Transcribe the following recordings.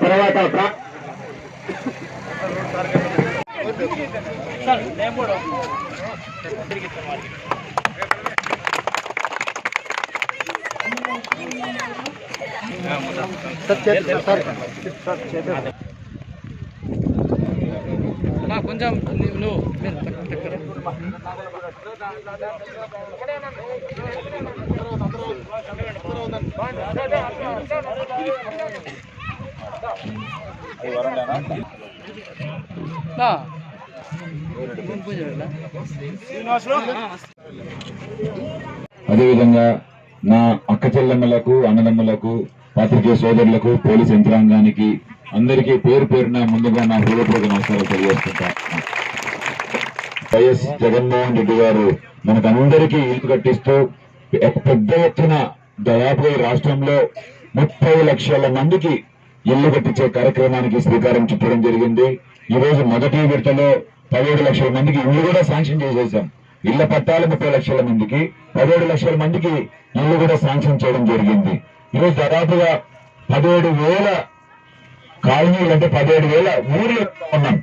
తర్వాత కొంచెం నువ్వు అదేవిధంగా నా అక్క చెల్లెమ్మలకు అన్నదమ్ములకు పాత్రికేయ సోదరులకు పోలీస్ యంత్రాంగానికి అందరికీ పేరు పేరున ముందుగా నా హృదయపూర్వక నమస్కారాలు తెలియజేస్తుంటాను వైఎస్ జగన్మోహన్ రెడ్డి గారు మనకందరికీ ఇల్లు కట్టిస్తూ పెద్ద ఎత్తున దాదాపు ఈ రాష్ట్రంలో ముప్పై లక్షల మందికి ఇల్లు కట్టించే కార్యక్రమానికి శ్రీకారం చుట్టడం జరిగింది. ఈ రోజు మొదటి విడతలో పదిహేడు లక్షల మందికి ఇల్లు కూడా శాంక్షన్ చేసేసాం. ఇళ్ళ పట్టాలు ముప్పై లక్షల మందికి పదిహేడు లక్షల మందికి ఇల్లు కూడా శాంక్షన్ చేయడం జరిగింది. ఈరోజు దాదాపుగా పదిహేడు వేల కాలనీలు అంటే పదిహేడు వేల ఊర్లు ఉన్నాం.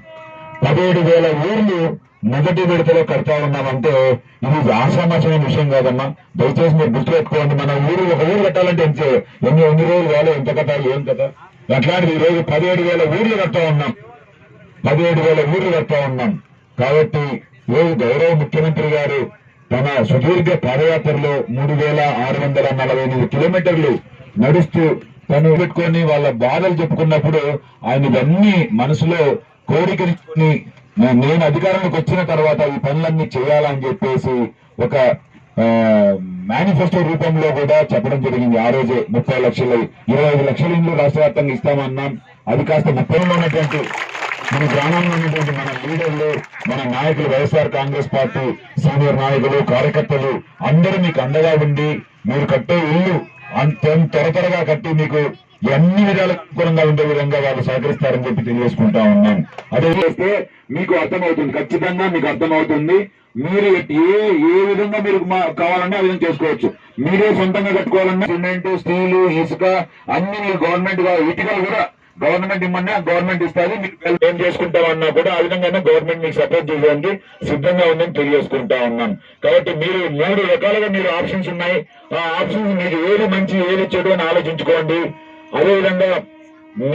పదిహేడు వేల ఊర్లు మొదటి విడతలో కడతా ఉన్నామంటే ఇది ఆశామాసమైన విషయం కాదమ్మా. దయచేసి మీరు గుర్తు పెట్టుకోండి మన ఊరు ఒక ఊరు కట్టాలంటే ఎంత ఎన్ని ఎన్ని రోజులు కావాలి? ఎంత కట్టాలి? ఏం కదా అట్లాంటిది ఈ రోజు పదిహేడు వేల ఊర్లు కడతా ఉన్నాం. పదిహేడు వేల ఊర్లు కడతా ఉన్నాం. కాబట్టి ఈరోజు గౌరవ ముఖ్యమంత్రి గారు తన సుదీర్ఘ పాదయాత్రలో మూడు వేల ఆరు వందల నలభై ఎనిమిది కిలోమీటర్లు నడుస్తూ తను పెట్టుకొని వాళ్ళ బాధలు చెప్పుకున్నప్పుడు ఆయన ఇవన్నీ మనసులో కోరికని నేను అధికారంలోకి వచ్చిన తర్వాత ఈ పనులన్నీ చేయాలని చెప్పేసి ఒక మేనిఫెస్టో రూపంలో కూడా చెప్పడం జరిగింది. ఆ రోజే ముప్పై లక్షలు ఇరవై ఐదు లక్షల ఇండ్లు రాష్ట్ర వ్యాప్తంగా ఇస్తామన్నాం. అది కాస్త ముప్పైలో ఉన్నటువంటి మన గ్రామంలో ఉన్నటువంటి మన లీడర్లు మన నాయకులు వైఎస్ఆర్ కాంగ్రెస్ పార్టీ సీనియర్ నాయకులు కార్యకర్తలు అందరూ మీకు అండగా ఉండి మీరు కట్టే ఇల్లు త్వర త్వరగా కట్టి మీకు అన్ని విధాల అనుకూలంగా ఉండే విధంగా వాళ్ళు సహకరిస్తారని చెప్పి తెలియజేసుకుంటా ఉన్నాను. అదే చేస్తే మీకు అర్థమవుతుంది. ఖచ్చితంగా మీకు అర్థమవుతుంది. మీరు ఏ ఏ విధంగా మీరు మా- కావాలన్నా ఆ విధంగా చేసుకోవచ్చు. మీరే సొంతంగా కట్టుకోవాలన్నా సిమెంట్ స్టీలు ఇసుక అన్ని మీరు గవర్నమెంట్గా ఇటుకలు కూడా గవర్నమెంట్ ఇమ్మన్నా గవర్నమెంట్ ఇస్తుంది మీరు ఏం చేసుకుంటామన్నా కూడా ఆ విధంగానే గవర్నమెంట్ మీకు సపోర్ట్ చేయడానికి సిద్ధంగా ఉందని తెలియజేసుకుంటా ఉన్నాను కాబట్టి మీరు మూడు రకాలుగా మీరు ఆప్షన్స్ ఉన్నాయి. ఆ ఆప్షన్స్ మీకు ఏది మంచి ఏది చెడు అని ఆలోచించుకోండి. అదేవిధంగా